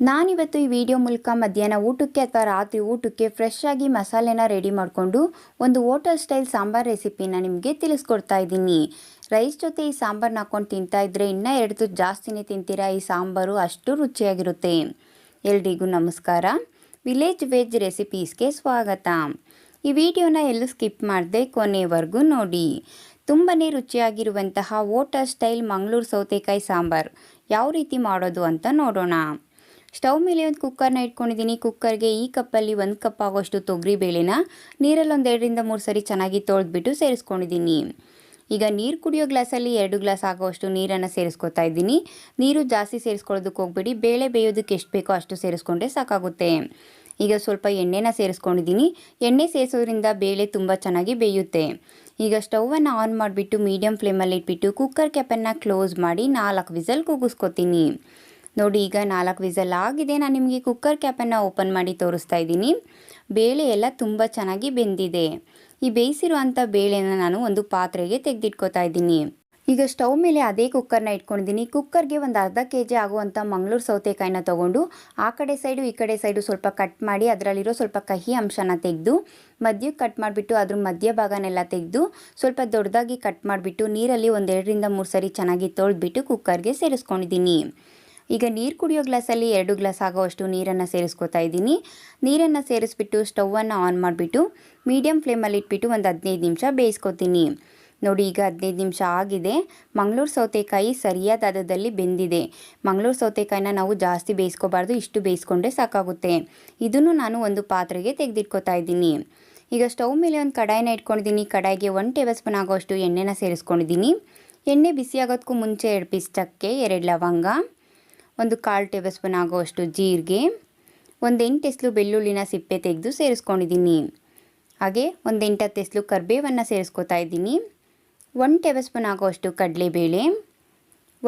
ನಾನಿವತ್ತು ಈ ವಿಡಿಯೋ ಮೂಲಕ ಮಧ್ಯಾಹ್ನ ಊಟಕ್ಕೆ ಅಥವಾ ರಾತ್ರಿ ಊಟಕ್ಕೆ ಫ್ರೆಶ್ ಆಗಿ ಮಸಾಲೆನ ರೆಡಿ ಮಾಡಿಕೊಂಡು ಒಂದು ಹೋಟೆಲ್ ಸ್ಟೈಲ್ ಸಾಂಬಾರ್ ರೆಸಿಪಿನ ನಿಮಗೆ ತಿಳಿಸ್ಕೊಡ್ತಾ ಇದ್ದೀನಿ. ರೈಸ್ ಜೊತೆ ಈ ಸಾಂಬಾರ್ನ ಹಾಕೊಂಡು ತಿಂತಾ ಇದ್ದರೆ ಇನ್ನೂ ಎರಡು ಜಾಸ್ತಿನೇ ತಿಂತೀರಾ? ಈ ಸಾಂಬಾರು ಅಷ್ಟು ರುಚಿಯಾಗಿರುತ್ತೆ. ಎಲ್ರಿಗೂ ನಮಸ್ಕಾರ. ವಿಲೇಜ್ ವೆಜ್ ರೆಸಿಪೀಸ್ಗೆ ಸ್ವಾಗತ. ಈ ವಿಡಿಯೋನ ಎಲ್ಲೂ ಸ್ಕಿಪ್ ಮಾಡದೆ ಕೊನೆವರೆಗೂ ನೋಡಿ. ತುಂಬಾ ರುಚಿಯಾಗಿರುವಂತಹ ಹೋಟೆಲ್ ಸ್ಟೈಲ್ ಮಂಗಳೂರು ಸೌತೆಕಾಯಿ ಸಾಂಬಾರ್. ಯಾವ ರೀತಿ ಮಾಡೋದು ಅಂತ ನೋಡೋಣ. ಸ್ಟವ್ ಮೇಲೆ ಒಂದು ಕುಕ್ಕರ್ನ ಇಟ್ಕೊಂಡಿದ್ದೀನಿ. ಕುಕ್ಕರ್ಗೆ ಈ ಕಪ್ಪಲ್ಲಿ ಒಂದು ಕಪ್ ಆಗೋಷ್ಟು ತೊಗರಿ ಬೇಳೆನ ನೀರಲ್ಲಿ ಒಂದು ಎರಡರಿಂದ ಮೂರು ಸರಿ ಚೆನ್ನಾಗಿ ತೊಳೆದ್ಬಿಟ್ಟು ಸೇರಿಸ್ಕೊಂಡಿದ್ದೀನಿ. ಈಗ ನೀರು ಕುಡಿಯೋ ಗ್ಲಾಸಲ್ಲಿ ಎರಡು ಗ್ಲಾಸ್ ಆಗೋಷ್ಟು ನೀರನ್ನು ಸೇರಿಸ್ಕೊತಾ ಇದ್ದೀನಿ. ನೀರು ಜಾಸ್ತಿ ಸೇರಿಸ್ಕೊಳ್ಳೋದಕ್ಕೆ ಹೋಗ್ಬೇಡಿ. ಬೇಳೆ ಬೇಯೋದಕ್ಕೆ ಎಷ್ಟು ಬೇಕೋ ಅಷ್ಟು ಸೇರಿಸ್ಕೊಂಡ್ರೆ ಸಾಕಾಗುತ್ತೆ. ಈಗ ಸ್ವಲ್ಪ ಎಣ್ಣೆನ ಸೇರಿಸ್ಕೊಂಡಿದ್ದೀನಿ. ಎಣ್ಣೆ ಸೇರಿಸೋದ್ರಿಂದ ಬೇಳೆ ತುಂಬ ಚೆನ್ನಾಗಿ ಬೇಯುತ್ತೆ. ಈಗ ಸ್ಟವನ್ನು ಆನ್ ಮಾಡಿಬಿಟ್ಟು ಮೀಡಿಯಮ್ ಫ್ಲೇಮಲ್ಲಿ ಇಟ್ಬಿಟ್ಟು ಕುಕ್ಕರ್ ಕ್ಯಾಪನ್ನು ಕ್ಲೋಸ್ ಮಾಡಿ ನಾಲ್ಕು ವಿಸಲ್ ಕೂಗಿಸ್ಕೊತೀನಿ ನೋಡಿ, ಈಗ ನಾಲ್ಕು ವಿಸಲ್ ಆಗಿದೆ. ನಾನು ನಿಮಗೆ ಕುಕ್ಕರ್ ಕ್ಯಾಪನ್ನು ಓಪನ್ ಮಾಡಿ ತೋರಿಸ್ತಾ ಇದ್ದೀನಿ. ಬೇಳೆ ಎಲ್ಲ ತುಂಬ ಚೆನ್ನಾಗಿ ಬೆಂದಿದೆ. ಈ ಬೇಯಿಸಿರುವಂಥ ಬೇಳೆನ ನಾನು ಒಂದು ಪಾತ್ರೆಗೆ ತೆಗೆದಿಟ್ಕೋತಾ ಇದ್ದೀನಿ. ಈಗ ಸ್ಟವ್ ಮೇಲೆ ಅದೇ ಕುಕ್ಕರ್ನ ಇಟ್ಕೊಂಡಿದ್ದೀನಿ. ಕುಕ್ಕರ್ಗೆ ಒಂದು ಅರ್ಧ ಕೆ ಜಿ ಆಗುವಂಥ ಮಂಗಳೂರು ಸೌತೆಕಾಯಿನ ತೊಗೊಂಡು, ಆ ಕಡೆ ಸೈಡು ಈ ಕಡೆ ಸೈಡು ಸ್ವಲ್ಪ ಕಟ್ ಮಾಡಿ, ಅದರಲ್ಲಿರೋ ಸ್ವಲ್ಪ ಕಹಿ ಅಂಶನ ತೆಗೆದು, ಮಧ್ಯಕ್ಕೆ ಕಟ್ ಮಾಡಿಬಿಟ್ಟು ಅದ್ರ ಮಧ್ಯ ಭಾಗನೆಲ್ಲ ತೆಗೆದು, ಸ್ವಲ್ಪ ದೊಡ್ಡದಾಗಿ ಕಟ್ ಮಾಡಿಬಿಟ್ಟು ನೀರಲ್ಲಿ ಒಂದೆರಡರಿಂದ ಮೂರು ಸರಿ ಚೆನ್ನಾಗಿ ತೊಳೆದ್ಬಿಟ್ಟು ಕುಕ್ಕರ್ಗೆ ಸೇರಿಸ್ಕೊಂಡಿದ್ದೀನಿ. ಈಗ ನೀರು ಕುಡಿಯೋ ಗ್ಲಾಸಲ್ಲಿ ಎರಡು ಗ್ಲಾಸ್ ಆಗೋವಷ್ಟು ನೀರನ್ನು ಸೇರಿಸ್ಕೊತಾ ಇದ್ದೀನಿ. ನೀರನ್ನು ಸೇರಿಸ್ಬಿಟ್ಟು ಸ್ಟವನ್ನು ಆನ್ ಮಾಡಿಬಿಟ್ಟು ಮೀಡಿಯಮ್ ಫ್ಲೇಮಲ್ಲಿ ಇಟ್ಬಿಟ್ಟು ಒಂದು ಹದಿನೈದು ನಿಮಿಷ ಬೇಯಿಸ್ಕೊತೀನಿ. ನೋಡಿ, ಈಗ ಹದಿನೈದು ನಿಮಿಷ ಆಗಿದೆ. ಮಂಗಳೂರು ಸೌತೆಕಾಯಿ ಸರಿಯಾದ ಹದದಲ್ಲಿ ಬೆಂದಿದೆ. ಮಂಗಳೂರು ಸೌತೆಕಾಯಿನ ನಾವು ಜಾಸ್ತಿ ಬೇಯಿಸ್ಕೋಬಾರ್ದು, ಇಷ್ಟು ಬೇಯಿಸ್ಕೊಂಡ್ರೆ ಸಾಕಾಗುತ್ತೆ. ಇದನ್ನು ನಾನು ಒಂದು ಪಾತ್ರೆಗೆ ತೆಗೆದಿಟ್ಕೋತಾ ಇದ್ದೀನಿ. ಈಗ ಸ್ಟವ್ ಮೇಲೆ ಒಂದು ಕಡಾಯಿನ ಇಟ್ಕೊಂಡಿದ್ದೀನಿ. ಕಡಾಯಿಗೆ ಒನ್ ಟೇಬಲ್ ಸ್ಪೂನ್ ಆಗೋಷ್ಟು ಎಣ್ಣೆನ ಸೇರಿಸ್ಕೊಂಡಿದ್ದೀನಿ. ಎಣ್ಣೆ ಬಿಸಿಯಾಗೋದಕ್ಕೂ ಮುಂಚೆ ಎರಡು ಪಿಸ್ ಚಕ್ಕೆ, ಎರಡು ಲವಂಗ. ಒಂದು ಕಾಲು ಟೇಬಲ್ ಸ್ಪೂನ್ ಆಗೋವಷ್ಟು ಜೀರಿಗೆ, ಒಂದು ಎಂಟು ಎಸ್ಲು ಬೆಳ್ಳುಳ್ಳಿನ ಸಿಪ್ಪೆ ತೆಗೆದು ಸೇರಿಸ್ಕೊಂಡಿದ್ದೀನಿ. ಹಾಗೆ ಒಂದು ಎಂಟತ್ತು ಎಸ್ಲು ಕರ್ಬೇವನ್ನು ಸೇರಿಸ್ಕೊತಾ ಇದ್ದೀನಿ. ಒನ್ ಟೇಬಲ್ ಸ್ಪೂನ್ ಆಗುವಷ್ಟು ಕಡಲೆಬೇಳೆ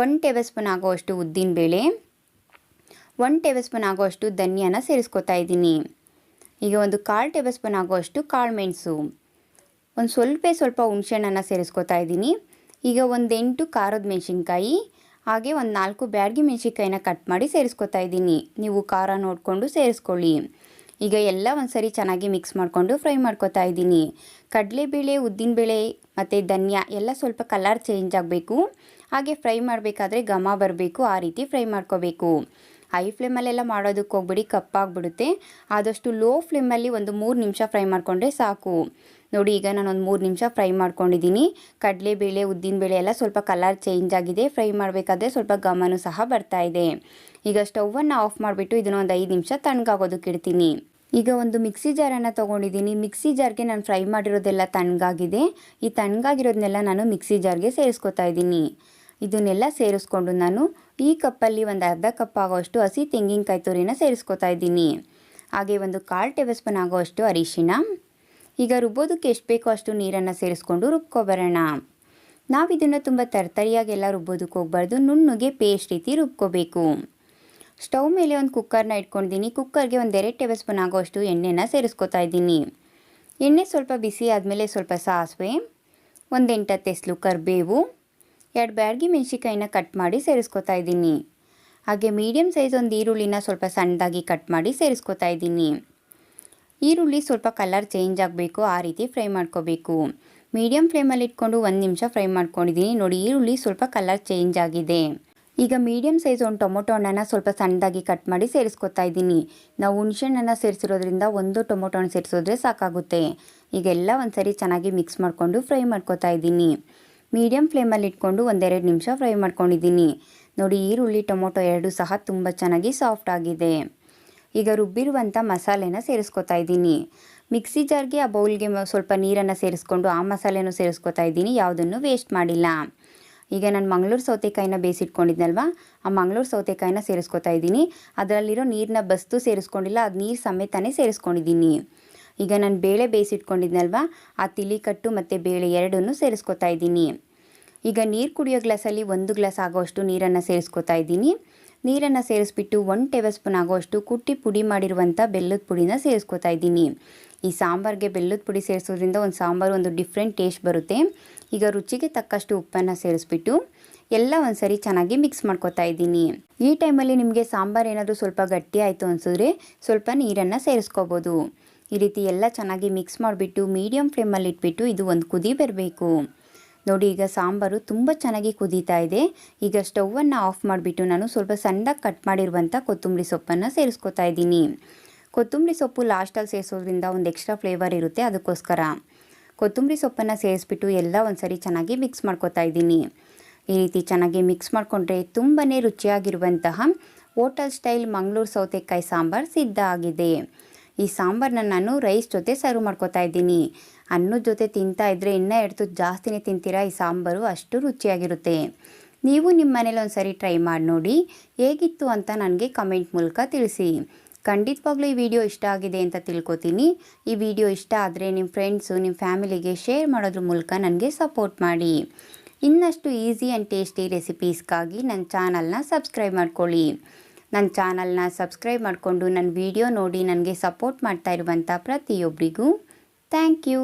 ಒನ್ ಟೇಬಲ್ ಸ್ಪೂನ್ ಆಗೋವಷ್ಟು ಉದ್ದಿನಬೇಳೆ ಒನ್ ಟೇಬಲ್ ಸ್ಪೂನ್ ಆಗೋವಷ್ಟು ಧನಿಯಾನ ಸೇರಿಸ್ಕೊತಾ ಇದ್ದೀನಿ. ಈಗ ಒಂದು ಕಾಲು ಟೇಬಲ್ ಸ್ಪೂನ್ ಆಗೋವಷ್ಟು ಕಾಳು ಮೆಣಸು, ಒಂದು ಸ್ವಲ್ಪ ಸ್ವಲ್ಪ ಹುಣಸೆಹಣ್ಣನ್ನು ಸೇರಿಸ್ಕೊತಾ ಇದ್ದೀನಿ. ಈಗ ಒಂದು ಎಂಟು ಖಾರದ ಮೆಣಸಿನ್ಕಾಯಿ ಹಾಗೆ ಒಂದು ನಾಲ್ಕು ಬ್ಯಾಡ್ಗೆ ಮೆಣಸಿನ್ಕಾಯಿನ ಕಟ್ ಮಾಡಿ ಸೇರಿಸ್ಕೊತಾ ಇದ್ದೀನಿ. ನೀವು ಖಾರ ನೋಡಿಕೊಂಡು ಸೇರಿಸ್ಕೊಳ್ಳಿ. ಈಗ ಎಲ್ಲ ಒಂದ್ಸರಿ ಚೆನ್ನಾಗಿ ಮಿಕ್ಸ್ ಮಾಡಿಕೊಂಡು ಫ್ರೈ ಮಾಡ್ಕೊತಾ ಇದ್ದೀನಿ. ಕಡಲೆಬೇಳೆ, ಉದ್ದಿನಬೇಳೆ ಮತ್ತು ಧನ್ಯ ಎಲ್ಲ ಸ್ವಲ್ಪ ಕಲರ್ ಚೇಂಜ್ ಆಗಬೇಕು. ಹಾಗೆ ಫ್ರೈ ಮಾಡಬೇಕಾದ್ರೆ ಘಮ ಬರಬೇಕು, ಆ ರೀತಿ ಫ್ರೈ ಮಾಡ್ಕೋಬೇಕು. ಹೈ ಫ್ಲೇಮಲ್ಲೆಲ್ಲ ಮಾಡೋದಕ್ಕೆ ಹೋಗ್ಬಿಡಿ, ಕಪ್ಪಾಗ್ಬಿಡುತ್ತೆ. ಆದಷ್ಟು ಲೋ ಫ್ಲೇಮಲ್ಲಿ ಒಂದು ಮೂರು ನಿಮಿಷ ಫ್ರೈ ಮಾಡಿಕೊಂಡ್ರೆ ಸಾಕು. ನೋಡಿ, ಈಗ ನಾನು ಒಂದು ಮೂರು ನಿಮಿಷ ಫ್ರೈ ಮಾಡ್ಕೊಂಡಿದ್ದೀನಿ. ಕಡಲೆಬೇಳೆ ಉದ್ದಿನಬೇಳೆ ಎಲ್ಲ ಸ್ವಲ್ಪ ಕಲರ್ ಚೇಂಜ್ ಆಗಿದೆ. ಫ್ರೈ ಮಾಡಬೇಕಾದ್ರೆ ಸ್ವಲ್ಪ ಘಮನೂ ಸಹ ಬರ್ತಾ ಇದೆ. ಈಗ ಸ್ಟೌವನ್ನು ಆಫ್ ಮಾಡಿಬಿಟ್ಟು ಇದನ್ನು ಒಂದು ಐದು ನಿಮಿಷ ತಣ್ಣಗಾಗೋದಕ್ಕೆ ಇಡ್ತೀನಿ. ಈಗ ಒಂದು ಮಿಕ್ಸಿ ಜಾರನ್ನು ತೊಗೊಂಡಿದ್ದೀನಿ. ಮಿಕ್ಸಿ ಜಾರ್ಗೆ ನಾನು ಫ್ರೈ ಮಾಡಿರೋದೆಲ್ಲ ತಣ್ಣಗಾಗಿದೆ. ಈ ತಣ್ಣಗಾಗಿರೋದನ್ನೆಲ್ಲ ನಾನು ಮಿಕ್ಸಿ ಜಾರ್ಗೆ ಸೇರಿಸ್ಕೊತಾ ಇದ್ದೀನಿ. ಇದನ್ನೆಲ್ಲ ಸೇರಿಸ್ಕೊಂಡು ನಾನು ಈ ಕಪ್ಪಲ್ಲಿ ಒಂದು ಅರ್ಧ ಕಪ್ ಆಗೋಷ್ಟು ಹಸಿ ತೆಂಗಿನಕಾಯಿ ತುರಿನ ಸೇರಿಸ್ಕೊತಾ ಇದ್ದೀನಿ. ಹಾಗೆ ಒಂದು ಕಾಲು ಟೇಬಲ್ ಸ್ಪೂನ್ ಆಗೋಷ್ಟು ಅರಿಶಿನ ಈಗ ರುಬ್ಬೋದಕ್ಕೆ ಎಷ್ಟು ಬೇಕೋ ಅಷ್ಟು ನೀರನ್ನು ಸೇರಿಸ್ಕೊಂಡು ರುಬ್ಕೊಬರೋಣ. ನಾವು ಇದನ್ನು ತುಂಬ ತರ್ತರಿಯಾಗೆಲ್ಲ ರುಬ್ಬೋದಕ್ಕೆ ಹೋಗ್ಬಾರ್ದು. ನುಣ್ಣಗೆ ಪೇಸ್ಟ್ ರೀತಿ ರುಬ್ಕೋಬೇಕು. ಸ್ಟವ್ ಮೇಲೆ ಒಂದು ಕುಕ್ಕರ್ನ ಇಟ್ಕೊಂಡಿದ್ದೀನಿ ಕುಕ್ಕರ್ಗೆ ಒಂದು ಎರಡು ಟೇಬಲ್ ಸ್ಪೂನ್ ಆಗೋಷ್ಟು ಎಣ್ಣೆನ ಸೇರಿಸ್ಕೊತಾ ಇದ್ದೀನಿ. ಎಣ್ಣೆ ಸ್ವಲ್ಪ ಬಿಸಿ ಆದಮೇಲೆ ಸ್ವಲ್ಪ ಸಾಸಿವೆ, ಒಂದು ಎಂಟತ್ತೆಸ್ಲು ಕರಿಬೇವು, ಎರಡು ಬ್ಯಾಡ್ಗಿ ಮೆಣಸಿಕಾಯಿನ ಕಟ್ ಮಾಡಿ ಸೇರಿಸ್ಕೊತಾ ಇದ್ದೀನಿ. ಹಾಗೆ ಮೀಡಿಯಮ್ ಸೈಜ್ ಒಂದು ಈರುಳ್ಳಿನ ಸ್ವಲ್ಪ ಸಣ್ಣದಾಗಿ ಕಟ್ ಮಾಡಿ ಸೇರಿಸ್ಕೊತಾ ಇದ್ದೀನಿ. ಈರುಳ್ಳಿ ಸ್ವಲ್ಪ ಕಲರ್ ಚೇಂಜ್ ಆಗಬೇಕು, ಆ ರೀತಿ ಫ್ರೈ ಮಾಡ್ಕೋಬೇಕು. ಮೀಡಿಯಮ್ ಫ್ಲೇಮಲ್ಲಿ ಇಟ್ಕೊಂಡು ಒಂದು ನಿಮಿಷ ಫ್ರೈ ಮಾಡ್ಕೊಂಡಿದ್ದೀನಿ ನೋಡಿ, ಈರುಳ್ಳಿ ಸ್ವಲ್ಪ ಕಲರ್ ಚೇಂಜ್ ಆಗಿದೆ. ಈಗ ಮೀಡಿಯಮ್ ಸೈಜ್ ಒಂದು ಟೊಮೊಟೊ ಹಣ್ಣನ್ನು ಸ್ವಲ್ಪ ಸಣ್ಣದಾಗಿ ಕಟ್ ಮಾಡಿ ಸೇರಿಸ್ಕೊತಾ ಇದ್ದೀನಿ. ನಾವು ಹುಣಸೆಹಣ್ಣನ್ನು ಸೇರಿಸಿರೋದ್ರಿಂದ ಒಂದು ಟೊಮೊಟೊ ಹಣ್ಣು ಸೇರಿಸೋದ್ರೆ ಸಾಕಾಗುತ್ತೆ. ಈಗ ಎಲ್ಲ ಒಂದ್ಸರಿ ಚೆನ್ನಾಗಿ ಮಿಕ್ಸ್ ಮಾಡಿಕೊಂಡು ಫ್ರೈ ಮಾಡ್ಕೊತಾ ಇದ್ದೀನಿ. ಮೀಡಿಯಮ್ ಫ್ಲೇಮಲ್ಲಿ ಇಟ್ಕೊಂಡು ಒಂದೆರಡು ನಿಮಿಷ ಫ್ರೈ ಮಾಡ್ಕೊಂಡಿದ್ದೀನಿ ನೋಡಿ, ಈರುಳ್ಳಿ, ಟೊಮೊಟೊ ಎರಡು ಸಹ ತುಂಬ ಚೆನ್ನಾಗಿ ಸಾಫ್ಟ್ ಆಗಿದೆ. ಈಗ ರುಬ್ಬಿರುವಂಥ ಮಸಾಲೆನ ಸೇರಿಸ್ಕೊತಾ ಇದ್ದೀನಿ. ಮಿಕ್ಸಿ ಜಾರ್ಗೆ ಆ ಬೌಲ್ಗೆ ಸ್ವಲ್ಪ ನೀರನ್ನು ಸೇರಿಸ್ಕೊಂಡು ಆ ಮಸಾಲೆನೂ ಸೇರಿಸ್ಕೊತಾ ಇದ್ದೀನಿ, ಯಾವುದನ್ನು ವೇಸ್ಟ್ ಮಾಡಿಲ್ಲ. ಈಗ ನಾನು ಮಂಗಳೂರು ಸೌತೆಕಾಯಿನ ಬೇಯಿಸಿಟ್ಕೊಂಡಿದ್ನಲ್ವ, ಆ ಮಂಗಳೂರು ಸೌತೆಕಾಯಿನ ಸೇರಿಸ್ಕೊತಾ ಇದ್ದೀನಿ. ಅದರಲ್ಲಿರೋ ನೀರನ್ನ ಬಸ್ತು ಸೇರಿಸ್ಕೊಂಡಿಲ್ಲ, ಅದು ನೀರು ಸಮೇತನೇ ಸೇರಿಸ್ಕೊಂಡಿದ್ದೀನಿ. ಈಗ ನಾನು ಬೇಳೆ ಬೇಯಿಸಿಟ್ಕೊಂಡಿದ್ನಲ್ವ, ಆ ತಿಲಿಕಟ್ಟು ಮತ್ತು ಬೇಳೆ ಎರಡನ್ನೂ ಸೇರಿಸ್ಕೊತಾ ಇದ್ದೀನಿ. ಈಗ ನೀರು ಕುಡಿಯೋ ಗ್ಲಾಸಲ್ಲಿ ಒಂದು ಗ್ಲಾಸ್ ಆಗೋಷ್ಟು ನೀರನ್ನು ಸೇರಿಸ್ಕೊತಾ ಇದ್ದೀನಿ. ನೀರನ್ನು ಸೇರಿಸ್ಬಿಟ್ಟು ಒನ್ ಟೇಬಲ್ ಸ್ಪೂನ್ ಆಗೋಷ್ಟು ಕುಟ್ಟಿ ಪುಡಿ ಮಾಡಿರುವಂಥ ಬೆಲ್ಲದ ಪುಡಿನ ಸೇರಿಸ್ಕೊತಾ ಇದ್ದೀನಿ. ಈ ಸಾಂಬಾರಿಗೆ ಬೆಲ್ಲದ ಪುಡಿ ಸೇರಿಸೋದ್ರಿಂದ ಒಂದು ಸಾಂಬಾರು ಒಂದು ಡಿಫ್ರೆಂಟ್ ಟೇಸ್ಟ್ ಬರುತ್ತೆ. ಈಗ ರುಚಿಗೆ ತಕ್ಕಷ್ಟು ಉಪ್ಪನ್ನು ಸೇರಿಸ್ಬಿಟ್ಟು ಎಲ್ಲ ಒಂದ್ಸರಿ ಚೆನ್ನಾಗಿ ಮಿಕ್ಸ್ ಮಾಡ್ಕೊತಾ ಇದ್ದೀನಿ. ಈ ಟೈಮಲ್ಲಿ ನಿಮಗೆ ಸಾಂಬಾರು ಏನಾದರೂ ಸ್ವಲ್ಪ ಗಟ್ಟಿ ಆಯಿತು ಅನಿಸಿದ್ರೆ ಸ್ವಲ್ಪ ನೀರನ್ನು ಸೇರಿಸ್ಕೋಬೋದು. ಈ ರೀತಿ ಎಲ್ಲ ಚೆನ್ನಾಗಿ ಮಿಕ್ಸ್ ಮಾಡಿಬಿಟ್ಟು ಮೀಡಿಯಮ್ ಫ್ಲೇಮಲ್ಲಿ ಇಟ್ಬಿಟ್ಟು ಇದು ಒಂದು ಕುದಿ ಬರಬೇಕು. ನೋಡಿ, ಈಗ ಸಾಂಬಾರು ತುಂಬ ಚೆನ್ನಾಗಿ ಕುದೀತಾ ಇದೆ. ಈಗ ಸ್ಟೌವನ್ನು ಆಫ್ ಮಾಡಿಬಿಟ್ಟು ನಾನು ಸ್ವಲ್ಪ ಸಣ್ಣದಾಗಿ ಕಟ್ ಮಾಡಿರುವಂಥ ಕೊತ್ತಂಬರಿ ಸೊಪ್ಪನ್ನು ಸೇರಿಸ್ಕೊತಾ ಇದ್ದೀನಿ. ಕೊತ್ತಂಬರಿ ಸೊಪ್ಪು ಲಾಸ್ಟಲ್ಲಿ ಸೇರಿಸೋದ್ರಿಂದ ಒಂದು ಎಕ್ಸ್ಟ್ರಾ ಫ್ಲೇವರ್ ಇರುತ್ತೆ ಅದಕ್ಕೋಸ್ಕರ. ಕೊತ್ತಂಬರಿ ಸೊಪ್ಪನ್ನು ಸೇರಿಸ್ಬಿಟ್ಟು ಎಲ್ಲ ಒಂದ್ಸರಿ ಚೆನ್ನಾಗಿ ಮಿಕ್ಸ್ ಮಾಡ್ಕೊತಾ ಇದ್ದೀನಿ. ಈ ರೀತಿ ಚೆನ್ನಾಗಿ ಮಿಕ್ಸ್ ಮಾಡಿಕೊಂಡ್ರೆ ತುಂಬಾ ರುಚಿಯಾಗಿರುವಂತಹ ಹೋಟಲ್ ಸ್ಟೈಲ್ ಮಂಗಳೂರು ಸೌತೆಕಾಯಿ ಸಾಂಬಾರು ಸಿದ್ಧ ಆಗಿದೆ. ಈ ಸಾಂಬಾರನ್ನ ನಾನು ರೈಸ್ ಜೊತೆ ಸರ್ವ್ ಮಾಡ್ಕೋತಾ ಇದ್ದೀನಿ. ಅನ್ನದ ಜೊತೆ ತಿಂತಾ ಇದ್ದರೆ ಇನ್ನೂ ಎರಡು ಜಾಸ್ತಿನೇ ತಿಂತೀರಾ? ಈ ಸಾಂಬಾರು ಅಷ್ಟು ರುಚಿಯಾಗಿರುತ್ತೆ. ನೀವು ನಿಮ್ಮ ಮನೇಲಿ ಒಂದು ಸರಿ ಟ್ರೈ ಮಾಡಿ ನೋಡಿ. ಹೇಗಿತ್ತು ಅಂತ ನನಗೆ ಕಮೆಂಟ್ ಮೂಲಕ ತಿಳಿಸಿ. ಖಂಡಿತವಾಗ್ಲೂ ಈ ವಿಡಿಯೋ ಇಷ್ಟ ಆಗಿದೆ ಅಂತ ತಿಳ್ಕೊತೀನಿ. ಈ ವಿಡಿಯೋ ಇಷ್ಟ ಆದರೆ ನಿಮ್ಮ ಫ್ರೆಂಡ್ಸು, ನಿಮ್ಮ ಫ್ಯಾಮಿಲಿಗೆ ಶೇರ್ ಮಾಡೋದ್ರ ಮೂಲಕ ನನಗೆ ಸಪೋರ್ಟ್ ಮಾಡಿ. ಇನ್ನಷ್ಟು ಈಸಿ ಆ್ಯಂಡ್ ಟೇಸ್ಟಿ ರೆಸಿಪೀಸ್ಗಾಗಿ ನನ್ನ ಚಾನಲ್ನ ಸಬ್ಸ್ಕ್ರೈಬ್ ಮಾಡ್ಕೊಳ್ಳಿ. ನನ್ನ ಚಾನಲ್ನ ಸಬ್ಸ್ಕ್ರೈಬ್ ಮಾಡಿಕೊಂಡು ನನ್ನ ವಿಡಿಯೋ ನೋಡಿ ನನಗೆ ಸಪೋರ್ಟ್ ಮಾಡ್ತಾ ಇರುವಂಥ ಪ್ರತಿಯೊಬ್ಬರಿಗೂ ಥ್ಯಾಂಕ್ ಯು